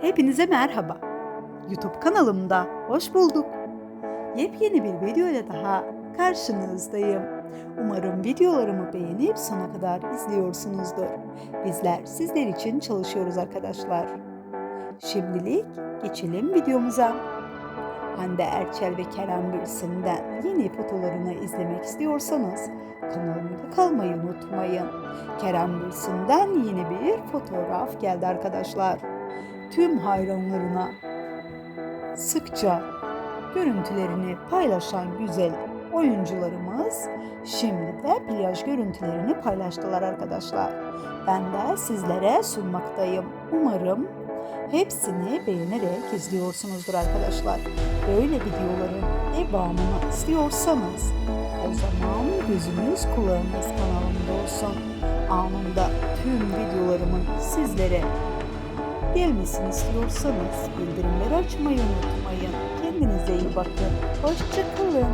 Hepinize merhaba. YouTube kanalımda hoş bulduk. Yepyeni bir video ile daha karşınızdayım. Umarım videolarımı beğenip sona kadar izliyorsunuzdur. Bizler sizler için çalışıyoruz arkadaşlar. Şimdilik geçelim videomuza. Hande Erçel ve Kerem Bürsin'den yeni fotolarını izlemek istiyorsanız kanalımda kalmayı unutmayın. Kerem Bürsin'den yeni bir fotoğraf geldi arkadaşlar. Tüm hayranlarına sıkça görüntülerini paylaşan güzel oyuncularımız şimdi de plaj görüntülerini paylaştılar arkadaşlar. Ben de sizlere sunmaktayım. Umarım hepsini beğenerek izliyorsunuzdur arkadaşlar. Böyle videoların devamını istiyorsanız o zaman gözünüz kulağınız kanalımda olsun. Anında tüm videolarımın sizlere gelmesini istiyorsanız bildirimleri açmayı unutmayın. Kendinize iyi bakın. Hoşçakalın.